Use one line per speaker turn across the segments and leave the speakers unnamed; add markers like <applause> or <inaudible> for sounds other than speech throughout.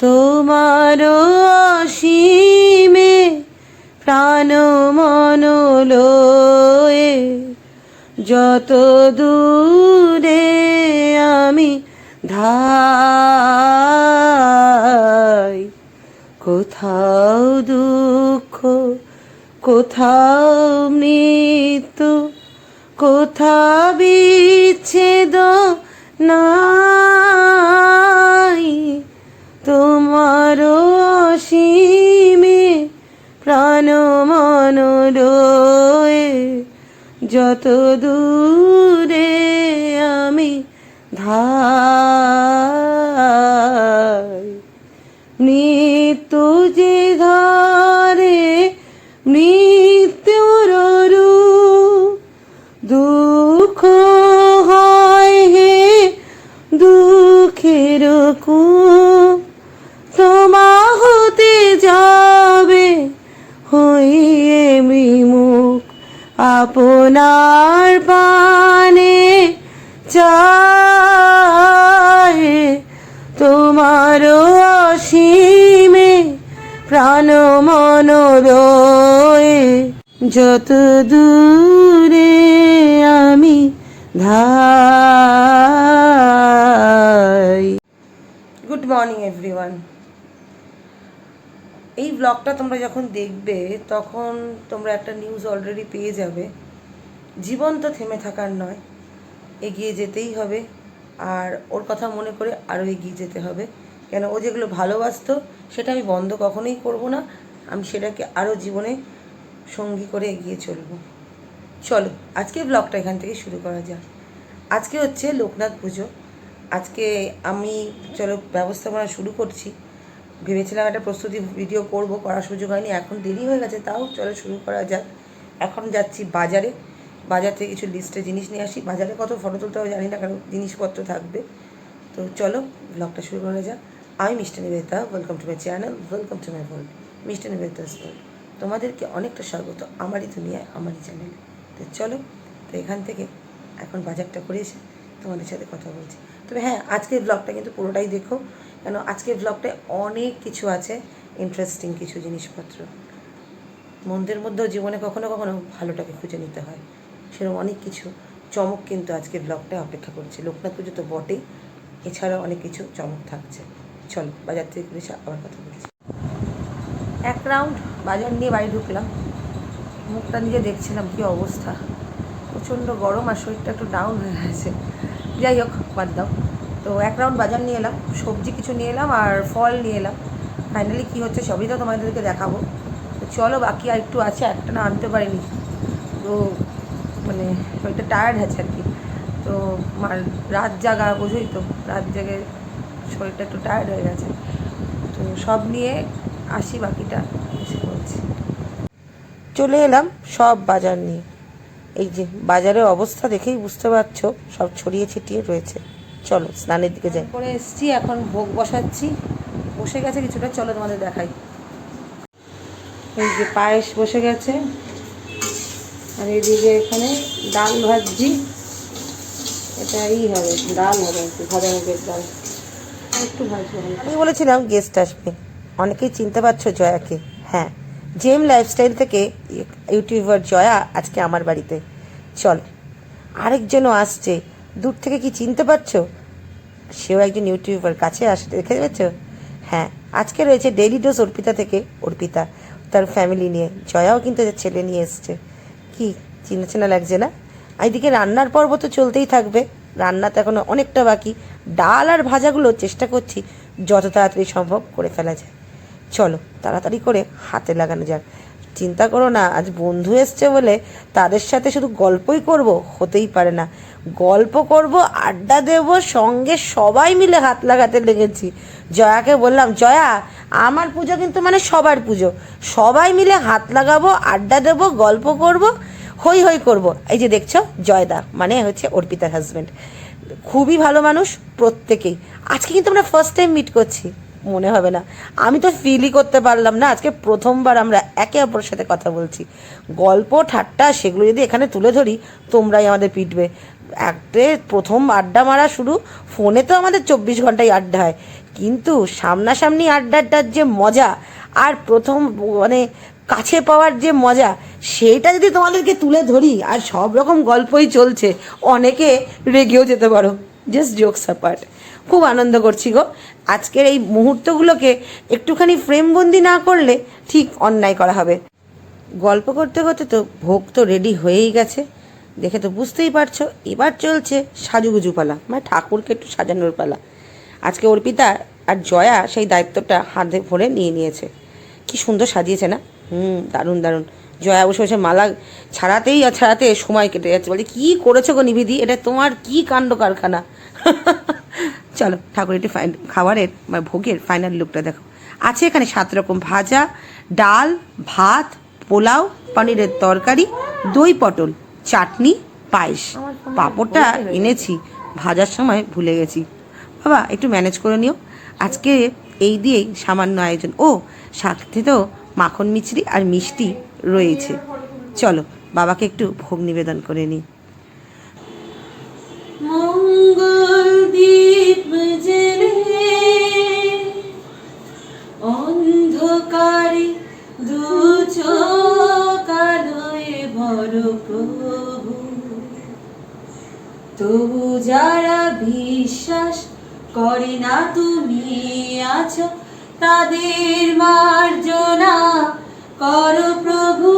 তোমার অসীমে প্রাণ মনোলয়ে, যত দূরে আমি ধাই, কোথাও দুঃখ, কোথাও মৃত্যু কোথা বিচ্ছেদ নাই। যত দূরে আমি ধাই। মৃত্যু যে ধরে মৃত্যুর দুঃখ হয় হে দুঃখের কূপ। আপনার পানে চায়। তোমার অসীমে প্রাণ মনোরয়ে যত দূরে আমি ধাই। গুড মর্নিং এভরিওয়ান এই ব্লগটা তোমরা যখন দেখবে, তখন তোমরা একটা নিউজ অলরেডি পেয়ে যাবে। জীবন তো থেমে থাকার নয়, এগিয়ে যেতেই হবে। আর ওর কথা মনে করে আরও এগিয়ে যেতে হবে। কেন, ও যেগুলো ভালোবাসতো, সেটা আমি বন্ধ কখনোই করব না। আমি সেটাকে আরও জীবনে সঙ্গী করে এগিয়ে চলবো। চলো, আজকে ব্লগটা এখান থেকে শুরু করা যাক। আজকে হচ্ছে লোকনাথ পুজো। আজকে আমি, চলো, ব্যবস্থাপনা শুরু করছি। ভেবেছিলাম একটা প্রস্তুতি ভিডিও করব, করার সুযোগ হয়নি, এখন দেরি হয়ে গেছে, তাও চলো শুরু করা যাক। এখন যাচ্ছি বাজারে, বাজার থেকে কিছু লিস্টে জিনিস নিয়ে আসি। বাজারে কত ফটো তুলতে হবে জানি না, কারণ জিনিসপত্র থাকবে। তো চলো ব্লগটা শুরু করা যাক। আমি মিষ্টি Nivedita welcome to my channel welcome to my world মিষ্টি নিবেদিতাস ওয়ার্ল্ড তোমাদেরকে অনেকটা স্বাগত, আমারই দুনিয়ায় আমারই চ্যানেলে তো চলো, তো এখান থেকে এখন বাজারটা করে এসে তোমাদের সাথে কথা বলছি। তবে হ্যাঁ আজকের ব্লগটা কিন্তু পুরোটাই দেখো। কেন আজকের ব্লগটায় অনেক কিছু আছে ইন্টারেস্টিং কিছু জিনিসপত্র। মন্দের মধ্যেও জীবনে কখনো কখনো ভালোটাকে খুঁজে নিতে হয়। সেরকম অনেক কিছু চমক কিন্তু আজকের ব্লগটায় অপেক্ষা করছে। লোকনাথ পুজো তো বটেই, এছাড়াও অনেক কিছু চমক থাকছে। চলো, বাজার থেকে ঘুরে আবার কথা বলছি এক রাউন্ড বাজার নিয়ে বাড়ি ঢুকলাম। মুখটা নিজে দেখছিলাম কি অবস্থা। প্রচণ্ড গরম আর শরীরটা একটু ডাউন হয়ে গেছে। যাই হোক, বাদ দাও। তো এক রাউন্ড বাজার নিয়ে এলাম, সবজি কিছু নিয়ে এলাম আর ফল নিয়ে এলাম। ফাইনালি কী হচ্ছে সবই তো তোমাদেরকে দেখাবো। তো চলো বাকি আর একটু আছে, একটা না আনতে পারিনি। তো মানে শরীরটা টায়ার্ড আছে আর কি। তো মার- রাত জাগা বোঝোই তো, রাত জাগে শরীরটা একটু টায়ার্ড হয়ে গেছে। তো সব নিয়ে আসি বাকিটা, এসে বলছি চলে এলাম সব বাজার নিয়ে। এই যে বাজারের অবস্থা দেখেই বুঝতে পারছ, সব ছড়িয়ে ছিটিয়ে রয়েছে। চলো স্নানের দিকে যাই। করে এসছি এখন ভোগ বসাচ্ছি। বসে গেছে কিছুটা চলো তোমাদের দেখাই। এই যে পায়েস বসে গেছে। আর এদিকে এখানে ডাল ভাজছি। এটা এই হবে ডাল হবে ভাজা মুগের ডাল। একটু ভাজবো আমি বলেছিলাম গেস্ট আসবে। অনেকেই চিনতে পারছ জয়াকে। হ্যাঁ জেম লাইফস্টাইল থেকে ইউটিউবার জয়া আজকে আমার বাড়িতে। চল আরেকজনও আসছে। দূর থেকে কি চিনতে পারছ? সেও একজন ইউটিউবার, কাছে আসতে দেখে পেয়েছ হ্যাঁ আজকে রয়েছে ডেইলি ডোজ অর্পিতা থেকে, অর্পিতা, তার ফ্যামিলি নিয়ে। জয়াও কিন্তু ছেলে নিয়ে এসছে। কি চিনা চেনা লাগছে না? এইদিকে রান্নার পর্ব তো চলতেই থাকবে। রান্না তো এখনও অনেকটা বাকি। ডাল আর ভাজাগুলো চেষ্টা করছি, যত তাড়াতাড়ি সম্ভব করে ফেলা যায়। চলো, তাড়াতাড়ি করে হাতে লাগানো যাক। চিন্তা করো না, আজ বন্ধু এসছে বলে তাদের সাথে শুধু গল্পই করব, হতেই পারে না। গল্প করব, আড্ডা দেব, সঙ্গে সবাই মিলে হাত লাগাতে লেগেছি। জয়াকে বললাম, জয়া, আমার পুজো কিন্তু মানে সবার পুজো। সবাই মিলে হাত লাগাবো, আড্ডা দেব, গল্প করব হই হই করব। এই যে দেখছ, জয়দা মানে হচ্ছে অর্পিতার হাজব্যান্ড খুবই ভালো মানুষ প্রত্যেকেই। আজকে কিন্তু আমরা ফার্স্ট টাইম মিট করছি। মনে হবে না। আমি তো ফিলই করতে পারলাম না। আজকে প্রথমবার আমরা একে অপরের সাথে কথা বলছি। গল্প, ঠাট্টা, সেগুলো যদি এখানে তুলে ধরি, তোমরাই আমাদের পিটবে। একটা প্রথম আড্ডা মারা শুরু, ফোনে তো আমাদের চব্বিশ ঘন্টাই আড্ডা হয়। কিন্তু সামনাসামনি আড্ডাটার যে মজা, আর প্রথম মানে কাছে পাওয়ার যে মজা, সেইটা যদি তোমাদেরকে তুলে ধরি, আর সব রকম গল্পই চলছে, অনেকে রেগেও যেতে পারো। জাস্ট জোকস অ্যাপার্ট খুব আনন্দ করছি গো। আজকের এই মুহূর্তগুলোকে একটুখানি ফ্রেমবন্দি না করলে ঠিক অন্যায় করা হবে। গল্প করতে করতে তো ভোগ তো রেডি হয়েই গেছে। দেখে তো বুঝতেই পারছ, এবার চলছে সাজুগুজু পালা। মানে ঠাকুরকে একটু সাজানোর পালা। আজকে অর্পিতা আর জয়া সেই দায়িত্বটা হাতে ভরে নিয়ে নিয়েছে। কি সুন্দর সাজিয়েছে না? হুম, দারুণ দারুণ। জয়া বসে বসে মালা ছাড়াতেই আর ছাড়াতে সময় কেটে যাচ্ছে। বলে কী করেছ গো নিবিদি? এটা তোমার কি কাণ্ড কারখানা? <laughs> চলো ঠাকুর একটি ফাইন খাবারের মানে ভোগের ফাইনাল লুকটা দেখো। আছে এখানে সাত রকম ভাজা ডাল ভাত পোলাও পনিরের তরকারি দই পটল চাটনি পায়েস। পাঁপড়টা এনেছি ভাজার সময় ভুলে গেছি। বাবা একটু ম্যানেজ করে নিও। আজকে এই দিয়েই সামান্য আয়োজন। ও সাথে তো মাখন মিছরি আর মিষ্টি। রয়েছে। চলো, বাবাকে একটু ভোগ নিবেদন করে নিই। অন্ধকারে বড় প্রভু। তবু যারা বিশ্বাস করে না তুমি আছো, তাদের মার্জনা করো প্রভু।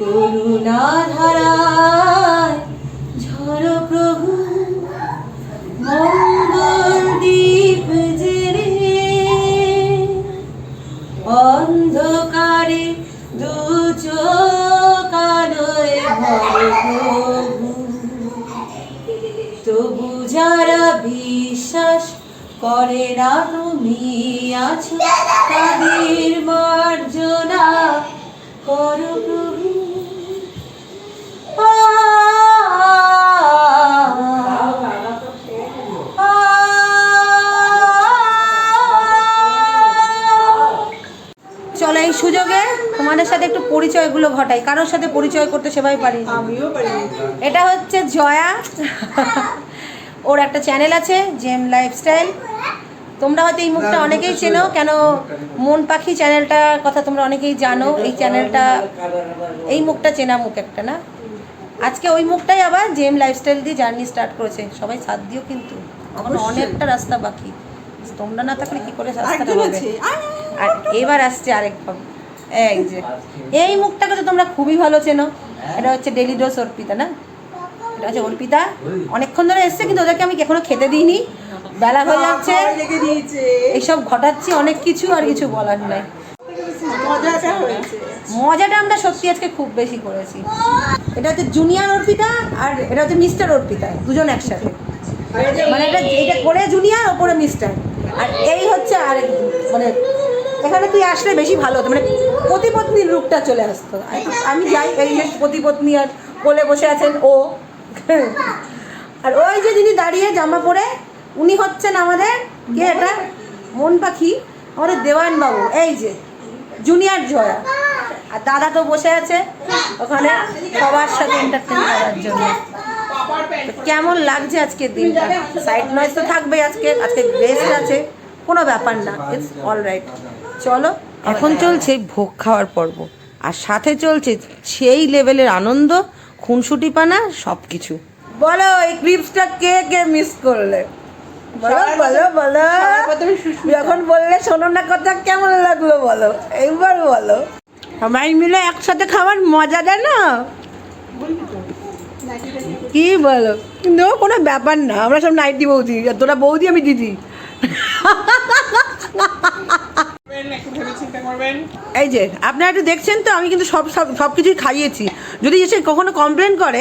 করুণা ধারায় ঝড় প্রভু, মঙ্গল দ্বীপ জেরে অন্ধকারে দু তবু যারা বিশ্বাস করে না তুমি আছো, তাদের তোমাদের সাথে একটু পরিচয়গুলো ঘটাই। কারোর সাথে পরিচয় করতে সেভাবে পারি এটা হচ্ছে জয়া। ওর একটা চ্যানেল আছে জেম লাইফস্টাইল। তোমরা হয়তো এই মুখটা অনেকেই চেনো কেন মন পাখি চ্যানেলটার কথা তোমরা অনেকেই জানো। এই চ্যানেলটা এই মুখটা চেনা মুখ একটা না? আজকে ওই মুখটাই আবার জেম লাইফস্টাইল দিয়ে জার্নি স্টার্ট করেছে। সবাই সাথ দিও কিন্তু। এখন অনেকটা রাস্তা বাকি। তোমরা না থাকলে কি করে রাস্তাটা হবে আর এবার আসছে আরেক এই যে এই মুখটাকে তো তোমরা খুবই ভালো চেনো। এটা হচ্ছে ডেলি ডোজ অর্পিতা না? এটা হচ্ছে অর্পিতা। অনেকক্ষণ ধরে এসছে কিন্তু ওদেরকে আমি এখনও খেতে দিইনি। বেলা হয়ে যাচ্ছে। এইসব ঘটাচ্ছি অনেক কিছু আর কিছু বলার নাই।
মজাটা
মজাটা আমরা সত্যি আজকে খুব বেশি করেছি। এটা হচ্ছে জুনিয়র অর্পিতা আর এটা হচ্ছে মিস্টার অর্পিতা দুজন একসাথে। মানে এটা এটা করে জুনিয়র ওপরে মিস্টার আর এই হচ্ছে আরেক মানে এখানে তুই আসলে বেশি ভালো হতো। মানে পতিপত্নীর রূপটা চলে আসতো। আমি যাই, এই যে পতিপত্নী আর কোলে বসে আছেন, ও। আর ওই যে যিনি দাঁড়িয়ে জামা পরে, উনি হচ্ছেন আমাদের, কে এটা? মন পাখি, আমাদের দেওয়ান বাবু এই যে, জুনিয়র জয়া। আর দাদা তো বসে আছে, ওখানে সবার সাথে এন্টারটেন করার জন্য। কেমন লাগছে আজকের দিনটা? সাইড নয়েজ তো থাকবে আজকে আজকে গেস্ট আছে, কোনো ব্যাপার না ইটস অল রাইট চলো। এখন চলছে ভোগ খাওয়ার পর্ব। আর সাথে চলছে সেই লেভেলের আনন্দ খুনসুটি পানা সব কিছু বলো এই ক্লিপসটা কে কে মিস করলে? বলো বলো বলো। যখন বললে শোনো না কথা কেমন লাগল বলো? এইবার বলো। সবাই মিলে একসাথে খাওয়ার মজাটা না
বলবি
কি বলো? কিন্তু কোনো ব্যাপার না আমরা সব নাইটি বৌদি আর তোরা বৌদি আমি দিদি। <laughs> এই যে আপনারা একটু দেখছেন তো আমি কিন্তু সব সব সব কিছুই খাইয়েছি। যদি এসে কখনো কমপ্লেন করে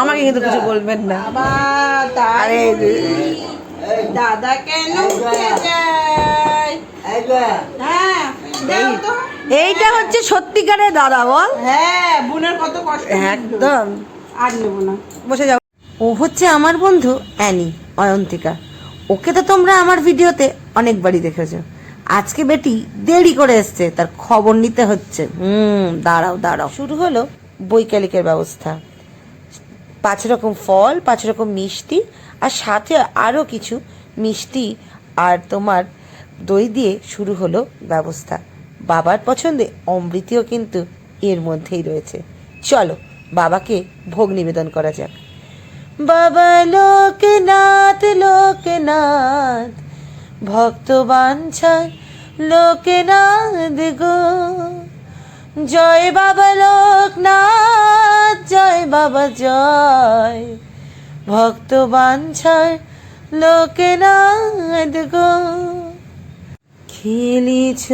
আমাকে কিন্তু কিছু বলবেন না। আরে
দাদা কেন উঠে যায়? হ্যাঁ দাও তো।
এইটা হচ্ছে সত্যিকারের দাদা বল।
হ্যাঁ বোনের কত কষ্ট।
একদম।
আর নেব না।
বসে যাও। ও হচ্ছে আমার বন্ধু অ্যানি অয়ন্তিকা। ওকে তো তোমরা আমার ভিডিওতে অনেকবারই দেখেছ। আজকে বেটি দেরি করে এসছে, তার খবর নিতে হচ্ছে। হুম, দাঁড়াও দাঁড়াও। শুরু হলো বৈকালিকের ব্যবস্থা। পাঁচ রকম ফল, পাঁচ রকম মিষ্টি, আর সাথে আরও কিছু মিষ্টি আর তোমার দই দিয়ে শুরু হলো ব্যবস্থা। বাবার পছন্দে অমৃতিও কিন্তু এর মধ্যেই রয়েছে। চলো, বাবাকে ভোগ নিবেদন করা যাক। বাবা লোকনাথ লোকনাথ ভক্ত বাঞ্ছায় লোকনাথ গো। জয় বাবা লোকনাথ, জয় বাবা জয়। ভক্ত বাঞ্ছায় লোকনাথ গো। খেলিছ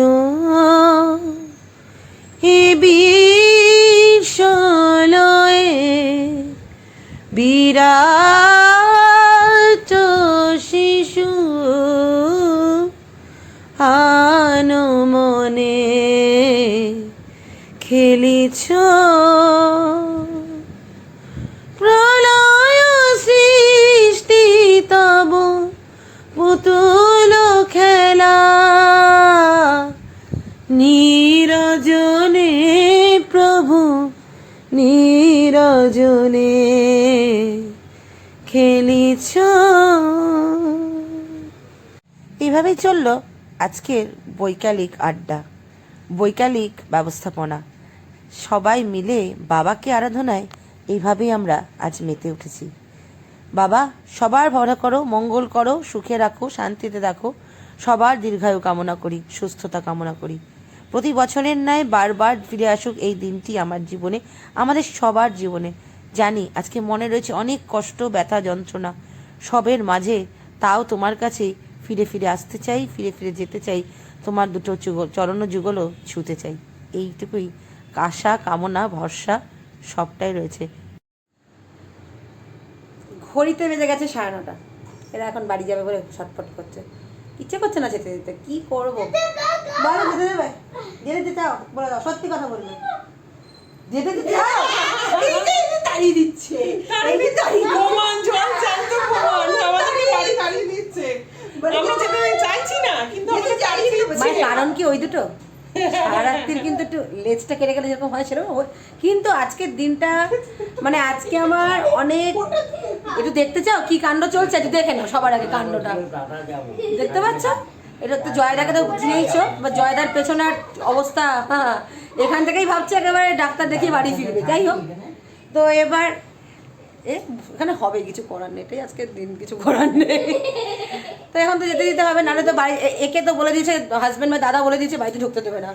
হে বিশ্বলয়ে, বিরাট শিশু আনো মনে খেলিছ। প্রলয় সৃষ্টি তব পুতুল খেলা। নিরজনে প্রভু নিরজনে খেলিছ। এইভাবেই চলল। আজকের বৈকালিক আড্ডা, বৈকালিক ব্যবস্থাপনা। সবাই মিলে বাবাকে আরাধনায় এইভাবেই আমরা আজ মেতে উঠেছি। বাবা, সবার ভরা করো, মঙ্গল করো, সুখে রাখো, শান্তিতে রাখো সবার দীর্ঘায়ু কামনা করি, সুস্থতা কামনা করি। প্রতি বছরের ন্যায় বারবার ফিরে আসুক এই দিনটি আমার জীবনে, আমাদের সবার জীবনে। জানি, আজকে মনে রয়েছে অনেক কষ্ট, ব্যথা, যন্ত্রণা, সবের মাঝে, তাও তোমার কাছে ফিরে ফিরে আসতে চাই ফিরে ফিরে যেতে চাই তোমার দুটো যুগল চরণ যুগলও ছুতে চাই। এইটুকুই আশা কামনা ভরসা সবটাই রয়েছে। ঘড়িতে বেজে গেছে সাড়ে নটা। এরা এখন বাড়ি যাবে বলে ছটফট করছে। ইচ্ছে করছে না যেতে যেতে। কি করব? বলো যেতে দেবে? যেতে দিতে চাও বলে দাও সত্যি কথা বলবে। যেতে দিতে চাও
তাড়িয়ে দিচ্ছে।
তাড়িয়ে দিচ্ছে।
প্রমাণ জল জ্যান্ত প্রমাণ। আমাদেরকে বাড়ি তাড়িয়ে দিচ্ছে।
মানে কারণ কি ওই দুটো? সারারাত্রির <laughs> কিন্তু একটু লেজটা কেটে গেলে যেরকম হয় সেরকম কিন্তু আজকের দিনটা মানে আজকে আমার অনেক একটু দেখতে চাও? কি কাণ্ড চলছে? একটু দেখে নাও সবার আগে কাণ্ডটা। দেখতে পাচ্ছ? এটা তো জয়দাকে তো চিনেইছো বা জয়দার পেছনের অবস্থা হ্যাঁ এখান থেকেই ভাবছে একেবারে ডাক্তার দেখিয়ে বাড়ি ফিরবে। যাই হোক। তো এবার এ এখানে হবে কিছু করার নেই এটাই আজকের দিন কিছু করার নেই। তো এখন তো যেতে দিতে হবে নাহলে তো বাড়ি একে তো বলে দিয়েছে হাজব্যান্ড বা দাদা বলে দিয়েছে বাড়িতে ঢুকতে দেবে না।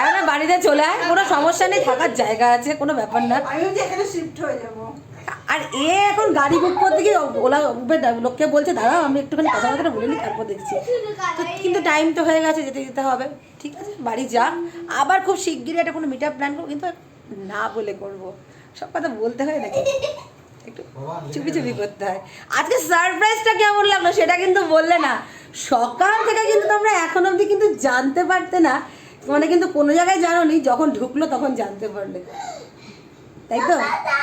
এখন বাড়িতে চলে আয় কোনো সমস্যা নেই থাকার জায়গা আছে কোনো ব্যাপার না।
এখানে শিফট হয়ে যাব।
আর এ এখন গাড়ি বুক করতে গিয়ে ওলা উবের লোককে বলছে দাদা আমি একটুখানি কথাবার্তা বলে নিই তারপর দেখছি। তো কিন্তু টাইম তো হয়ে গেছে যেতে যেতে হবে। ঠিক আছে বাড়ি যা। আবার খুব শিগগিরই একটা কোনো মিট আপ প্ল্যান করব কিন্তু না বলে করব। সব কথা বলতে হয় নাকি? একটু চুপি চুপি করতে হয়। আজকে সারপ্রাইজটা কেমন লাগল সেটা কিন্তু বললে না। সকাল থেকে কিন্তু তোমরা এখন অবধি কিন্তু জানতে পারতে না। মানে কিন্তু কোনো জায়গায় জানো নি যখন ঢুকলো তখন জানতে পারলে। তাই তো?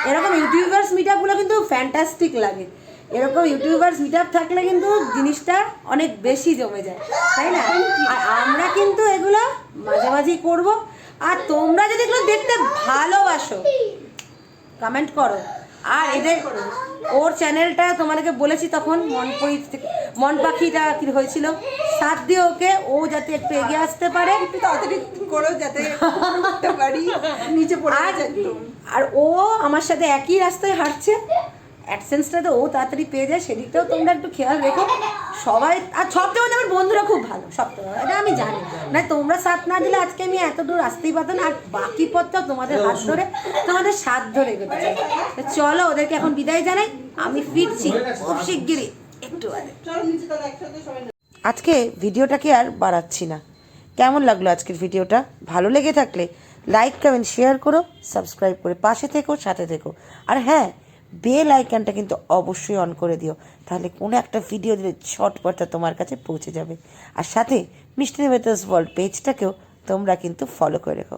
এরকম ইউটিউবার্স মিট আপগুলো কিন্তু ফ্যান্টাস্টিক লাগে। এরকম ইউটিউবার্স মিট আপ থাকলে কিন্তু জিনিসটা অনেক বেশি জমে যায়, তাই না? আর আমরা কিন্তু এগুলো মাঝে মাঝেই করব। আর তোমরা যদি এগুলো দেখতে ভালোবাসো কমেন্ট করো। আর এদের ওর চ্যানেলটা তোমাদেরকে বলেছি তখন মন পরি- থেকে- মন পাখিটা কি হয়েছিল? সাথ দিয়ে ওকে ও যাতে একটু এগিয়ে আসতে পারে।
একটু তাড়াতাড়ি করো যাতে পারি নিচে পড়ে
আর ও আমার সাথে একই রাস্তায় হাঁটছে। অ্যাডসেন্সটা তো ও তাড়াতাড়ি পেয়ে যায়, সেদিকটাও তোমরা একটু খেয়াল রেখো। সবাই আর মধ্যে আমার বন্ধুরা খুব ভালো ভালো। এটা আমি জানি। না তোমরা সাথ না দিলে আজকে আমি এত দূর আসতেই পারতাম আর বাকি পথটা তোমাদের হাত ধরে তোমাদের সাথ ধরে এগোতে চাই চলো, ওদেরকে এখন বিদায় জানাই। আমি ফিরছি খুব শিগগিরই, একটু আজকে ভিডিওটাকে আর বাড়াচ্ছি না। কেমন লাগল আজকের ভিডিওটা? ভালো লেগে থাকলে লাইক কমেন্ট শেয়ার করো সাবস্ক্রাইব করে পাশে থেকো, সাথে থেকো। আর হ্যাঁ বেল আইকনটা কিন্তু অবশ্যই অন করে দিও। তাহলে কোনো একটা ভিডিও দিলে ছটপটটা তোমার কাছে পৌঁছে যাবে। আর সাথে মিষ্টি নিবেদাস ওয়ার্ল্ড পেজটাকেও তোমরা কিন্তু ফলো করে রেখো।